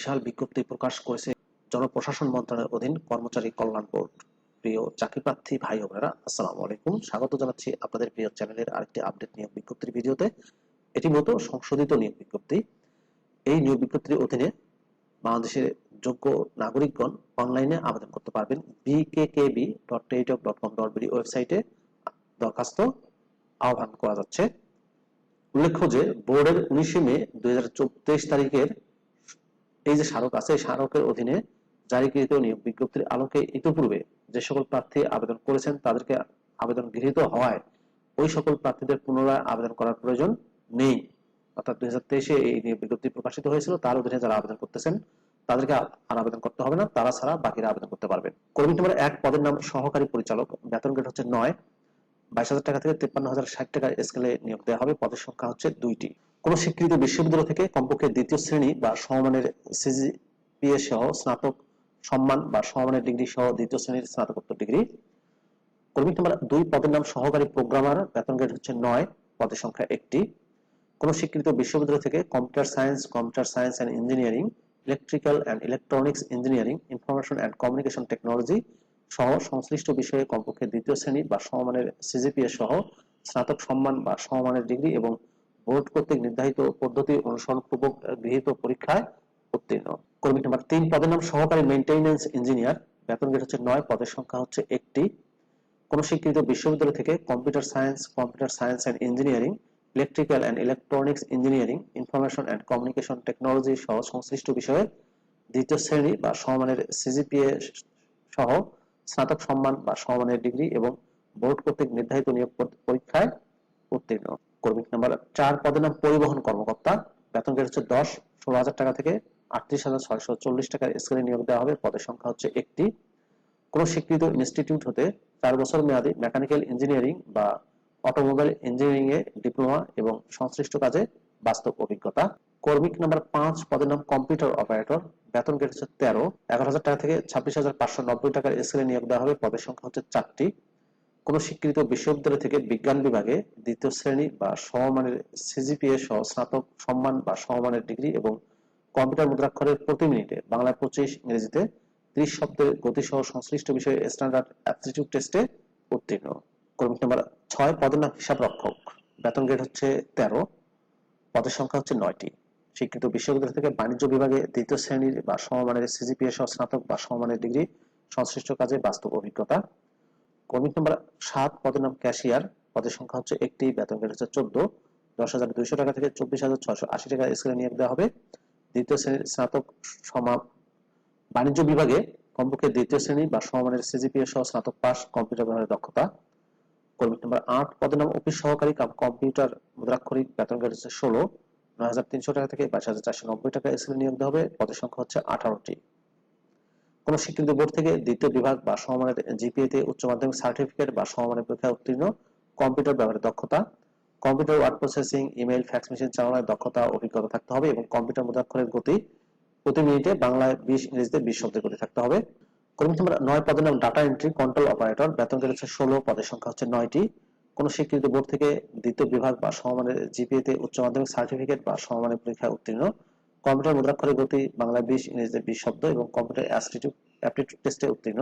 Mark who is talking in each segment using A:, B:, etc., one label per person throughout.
A: বিশাল বিজ্ঞপ্তি প্রকাশ করেছে জনপ্রশাসন মন্ত্রণালয়ের অধীন কর্মচারী কল্যাণ বোর্ড প্রিয় চাকরি প্রার্থী ভাই বোনেরা আসসালামু আলাইকুম স্বাগত জানাচ্ছি আপনাদের প্রিয় চ্যানেলের আরেকটি আপডেট নিয়োগ বিজ্ঞপ্তির ভিডিওতে এটি মূলত সংশোধিত নিয়োগ বিজ্ঞপ্তি এই নিয়োগ বিজ্ঞপ্তির অধীনে বাংলাদেশের যোগ্য নাগরিকগণ অনলাইনে আবেদন করতে পারবেন BKKB dot Teletalk dot com dot BD ওয়েবসাইটে দরখাস্ত আহ্বান করা যাচ্ছে উল্লেখ্য যে বোর্ডের উনিশে মে দুই তারিখের এই যে স্মারক আছে এই স্মারকের অধীনে জারিকৃত নিয়োগ বিজ্ঞপ্তির আলোকে ইতিপূর্বে যে সকল প্রার্থী আবেদন করেছেন তাদেরকে আবেদন গৃহীত হওয়ায় ওই সকল প্রার্থীদের পুনরায় আবেদন করার প্রয়োজন নেই অর্থাৎ দুই হাজার তেইশে এই নিয়োগ বিজ্ঞপ্তি প্রকাশিত হয়েছিল তার অধীনে যারা আবেদন করতেছেন তাদেরকে আর আবেদন করতে হবে না তারা ছাড়া বাকিরা আবেদন করতে পারবেন কর্মী নম্বর এক পদের নাম সহকারী পরিচালক বেতন গ্রেড হচ্ছে নয় বাইশ হাজার টাকা থেকে তিপ্পান্ন হাজার ষাট টাকার স্কেলে নিয়োগ দেওয়া হবে পদের সংখ্যা হচ্ছে দুইটি কোনো স্বীকৃত বিশ্ববিদ্যালয় থেকে কমপক্ষে দ্বিতীয় শ্রেণী বা সমমানের সিজিপিএ সহ স্নাতক সম্মান বা সমমানের ডিগ্রি সহ দ্বিতীয় শ্রেণীর স্নাতকোত্তর ডিগ্রি কর্মী নম্বর দুই পদের নাম সহকারী প্রোগ্রামার বেতন গ্রেড হচ্ছে নয় পদের সংখ্যা একটি কোন স্বীকৃত বিশ্ববিদ্যালয় থেকে computer science computer science and engineering electrical and electronics engineering information and communication technology সহ সংশ্লিষ্ট বিষয়ে কমপক্ষে দ্বিতীয় শ্রেণী বা সমমানের সিজিপিএ সহ স্নাতক সম্মান বা সমমানের ডিগ্রি এবং বোর্ড কর্তৃক নির্ধারিত পদ্ধতি পূর্বক গৃহীত পরীক্ষায় উত্তীর্ণ কর্মী নম্বর তিন পদের নাম সহকারী মেইনটেনেন্স ইঞ্জিনিয়ার বেতন গেট হচ্ছে নয় পদের সংখ্যা হচ্ছে একটি কোন স্বীকৃত বিশ্ববিদ্যালয় থেকে computer science computer science and engineering electrical and electronics engineering information and communication technology সহ সংশ্লিষ্ট বিষয়ে দ্বিতীয় শ্রেণী বা সমমানের সিজিপিএ সহ স্নাতক সম্মান বা সমমানের ডিগ্রি এবং বোর্ড কর্তৃক নির্ধারিত নিয়োগ পরীক্ষায় উত্তীর্ণ কর্মী নাম্বার চার পদের নাম পরিবহন কর্মকর্তা বেতন গ্রেড হচ্ছে দশ ষোলো হাজার টাকা থেকে আটত্রিশ হাজার ছয়শো চল্লিশ টাকার স্কেলে নিয়োগ দেওয়া হবে পদের সংখ্যা হচ্ছে একটি কোন স্বীকৃত ইনস্টিটিউট হতে চার বছর মেয়াদী মেকানিক্যাল ইঞ্জিনিয়ারিং বা অটোমোবাইল ইঞ্জিনিয়ারিং এ ডিপ্লোমা এবং সংশ্লিষ্ট কাজে বাস্তব অভিজ্ঞতা কর্মিক নাম্বার পাঁচ পদের নাম কম্পিউটার অপারেটর বেতন গেট হচ্ছে তেরো এগারো হাজার টাকা থেকে ছাব্বিশ হাজার পাঁচশো নব্বই টাকার স্কেলে e নিয়োগ দেওয়া হবে পদের সংখ্যা হচ্ছে চারটি কোনো স্বীকৃত বিশ্ববিদ্যালয় থেকে বিজ্ঞান বিভাগে দ্বিতীয় শ্রেণী বা সমমানের সিজিপিএ সহ স্নাতক সম্মান বা সমমানের ডিগ্রি এবং কম্পিউটার মুদ্রাক্ষরের প্রতি মিনিটে বাংলা পঁচিশ ইংরেজিতে ত্রিশ শব্দের গতিসহ সংশ্লিষ্ট বিষয়ে স্ট্যান্ডার্ড অ্যাপটিটিউড টেস্টে উত্তীর্ণ কর্মিক নাম্বার ছয় পদের নাম হিসাব রক্ষক বেতন গ্রেড হচ্ছে তেরো পদের সংখ্যা হচ্ছে নয়টি স্বীকৃত বিশ্ববিদ্যালয় থেকে বাণিজ্য বিভাগে দ্বিতীয় শ্রেণীর বা সমমানের সিজিপিএ সহ স্নাতক বা সমমানের ডিগ্রি সংশ্লিষ্ট কাজে বাস্তব অভিজ্ঞতা কর্মী নম্বর সাত পদের নাম ক্যাশিয়ার পদের সংখ্যা হচ্ছে একটি বেতন কেটে হচ্ছে চোদ্দ দশ হাজার দুইশো টাকা থেকে চব্বিশ হাজার ছশো আশি টাকা স্কেলে নিয়োগ দেওয়া হবে দ্বিতীয় শ্রেণীর স্নাতক সমা বাণিজ্য বিভাগে কমপক্ষে দ্বিতীয় শ্রেণী বা সমমানের সিজিপিএ সহ স্নাতক পাস কম্পিউটার ব্যবহারের দক্ষতা কর্মী নাম্বার আট পদের নাম অফিস সহকারী কাম কম্পিউটার মুদ্রাক্ষরিক বেতন গ্রেড হচ্ছে ষোলো নয় হাজার তিনশো টাকা থেকে বাইশ হাজার চারশো নব্বই টাকা এসএল নিয়োগ হবে পদের সংখ্যা হচ্ছে আঠারোটি কোন স্বীকৃত বোর্ড থেকে দ্বিতীয় বিভাগ বা সমমানের জিপিএ তে উচ্চ মাধ্যমিক সার্টিফিকেট বা সমমানের পরীক্ষায় উত্তীর্ণ কম্পিউটার ব্যবহারের দক্ষতা computer word processing email fax machine চালানোর দক্ষতা অভিজ্ঞতা থাকতে হবে এবং কম্পিউটার মুদ্রাক্ষরের গতি প্রতি মিনিটে বাংলায় বিশ ইংরেজিতে বিশ শব্দের গতি থাকতে হবে কর্মী সংখ্যা নয় পদের নাম ডাটা এন্ট্রি কন্ট্রোল অপারেটর বেতন গ্রেড ষোলো পদের সংখ্যা হচ্ছে নয়টি স্বীকৃত বোর্ড থেকে দ্বিতীয় বিভাগ বা সমমানের জিপিএ তে উচ্চ মাধ্যমিক সার্টিফিকেট বা সমমানের পরীক্ষায় উত্তীর্ণ কম্পিউটার মুদ্রাক্ষরের গতি বাংলা বিশ ইংরেজিতে বিশ শব্দ এবং কম্পিউটার অ্যাপটিটিউড টেস্টে উত্তীর্ণ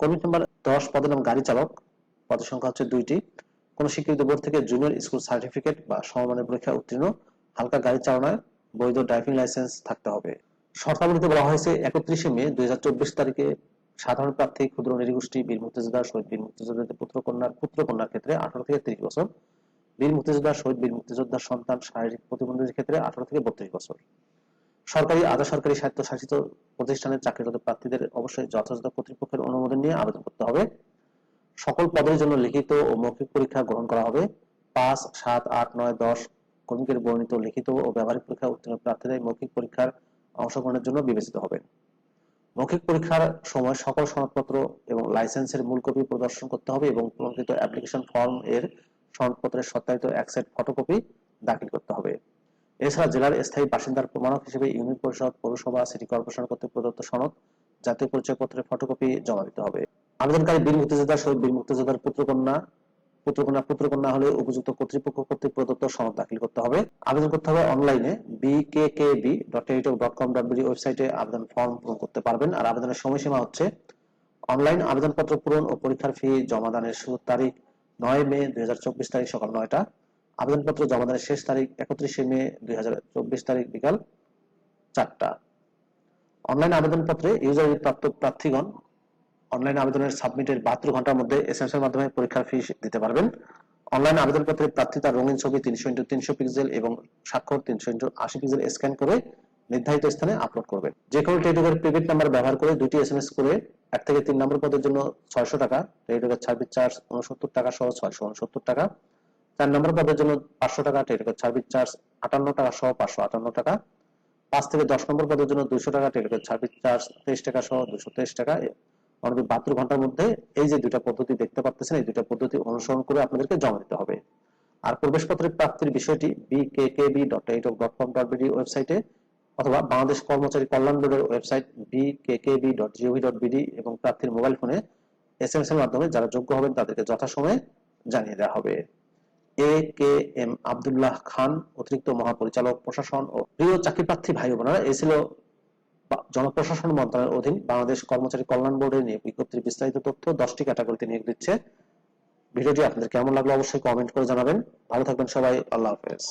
A: কর্মী নাম্বার দশ পদের নাম গাড়ি চালক পদের সংখ্যা হচ্ছে দুইটি কোন স্বীকৃত বোর্ড থেকে জুনিয়র স্কুল সার্টিফিকেট বা সমমানের পরীক্ষায় উত্তীর্ণ হালকা গাড়ি চালনায় বৈধ ড্রাইভিং লাইসেন্স থাকতে হবে শর্তাবলীতে বলা হয়েছে একত্রিশে মে দুই তারিখে সাধারণ প্রার্থী ক্ষুদ্র নিরীগোষ্ঠী বীর মুক্তিযোদ্ধা শহীদ বীর মুক্তিযোদ্ধাদের পুত্র কন্যার পুত্র কন্যার ক্ষেত্রে আঠারো থেকে তিরিশ বছর বীর মুক্তিযোদ্ধা শহীদ বীর মুক্তিযোদ্ধার সন্তান শারীরিক প্রতিবন্ধীদের ক্ষেত্রে আঠারো থেকে বত্রিশ বছর সরকারি আধা সরকারি স্বায়ত্তশাসিত প্রতিষ্ঠানের চাকরিরত প্রার্থীদের অবশ্যই যথাযথ কর্তৃপক্ষের অনুমোদন নিয়ে আবেদন করতে হবে সকল পদের জন্য লিখিত ও মৌখিক পরীক্ষা গ্রহণ করা হবে পাঁচ সাত আট নয় দশ কর্মীদের বর্ণিত লিখিত ও ব্যবহারিক পরীক্ষা উত্তীর্ণ প্রার্থীদের মৌখিক পরীক্ষার অংশগ্রহণের জন্য বিবেচিত হবেন মৌখিক পরীক্ষার সময় সকল সনদপত্র এবং লাইসেন্সের মূল কপি প্রদর্শন করতে হবে এবং প্রকৃত অ্যাপ্লিকেশন ফর্ম এর সনদপত্রের সত্যায়িত এক সেট ফটোকপি দাখিল করতে হবে এছাড়া জেলার স্থায়ী বাসিন্দার প্রমাণক হিসেবে ইউনিয়ন পরিষদ পৌরসভা সিটি কর্পোরেশন কর্তৃক প্রদত্ত সনদ জাতীয় পরিচয়পত্রের ফটোকপি জমা দিতে হবে আবেদনকারী বীর মুক্তিযোদ্ধা শহীদ বীর মুক্তিযোদ্ধার পুত্রকন্যা পুত্রকন্যা পুত্রকন্যা হলে উপযুক্ত কর্তৃপক্ষ কর্তৃক প্রদত্ত সনদ দাখিল করতে হবে আবেদন করতে হবে অনলাইনে বিকেকেবি ওয়েবসাইটে আবেদন ফর্ম পূরণ করতে পারবেন আর আবেদনের সময়সীমা হচ্ছে অনলাইন আবেদনপত্র পূরণ ও পরীক্ষার ফি জমাদানের শুরুর তারিখ নয় মে দুই তারিখ সকাল নয়টা আবেদনপত্র জমাদানের শেষ তারিখ একত্রিশে মে দুই তারিখ বিকাল চারটা অনলাইন আবেদনপত্রে ইউজার প্রাপ্ত প্রার্থীগণ অনলাইন আবেদনের সাবমিটের বাহাত্তর ঘন্টার মধ্যে এস এর মাধ্যমে পরীক্ষার ফি দিতে পারবেন অনলাইন আবেদনপত্রে প্রার্থী তার রঙিন ছবি তিনশো ইন্টু তিনশো পিক্সেল এবং স্বাক্ষর তিনশো ইন্টু আশি পিক্সেল স্ক্যান করে নির্ধারিত স্থানে আপলোড করবেন যে কোনো টেলিটকের প্রিপেড নাম্বার ব্যবহার করে দুটি এস এম এস করে এক থেকে তিন নম্বর পদের জন্য ছয়শো টাকা টেলিটকের সার্ভিস চার্জ উনসত্তর টাকা সহ ছয়শো উনসত্তর টাকা চার নম্বর পদের জন্য পাঁচশো টাকা টেলিটকের সার্ভিস চার্জ আটান্ন টাকা সহ পাঁচশো আটান্ন টাকা পাঁচ থেকে দশ নম্বর পদের জন্য দুশো টাকা টেলিটকের সার্ভিস চার্জ তেইশ টাকা সহ দুশো তেইশ টাকা অন্তত বাহাত্তর ঘন্টার মধ্যে এই যে দুটা পদ্ধতি দেখতে পাচ্ছেন এই দুটা পদ্ধতি অনুসরণ করে আপনাদেরকে জমা দিতে হবে আর প্রবেশপত্রের প্রাপ্তির বিষয়টি বিকেকেবি ওয়েবসাইটে অথবা বাংলাদেশ কর্মচারী কল্যাণ বোর্ডের ওয়েবসাইট বিকেকেবি এবং প্রার্থীর মোবাইল ফোনে এস এম এস এর মাধ্যমে যারা যোগ্য হবেন তাদেরকে যথাসময়ে জানিয়ে দেওয়া হবে এ কে এম আবদুল্লাহ খান অতিরিক্ত মহাপরিচালক প্রশাসন ও প্রিয় চাকরি প্রার্থী ভাই বোনেরা এই ছিল জনপ্রশাসন মন্ত্রণালয়ের অধীন বাংলাদেশ কর্মচারী কল্যাণ বোর্ডের নিয়ে বিজ্ঞপ্তির বিস্তারিত তথ্য দশটি ক্যাটাগরিতে নিয়োগ দিচ্ছে ভিডিওটি আপনাদের কেমন লাগলো অবশ্যই কমেন্ট করে জানাবেন ভালো থাকবেন সবাই আল্লাহ হাফেজ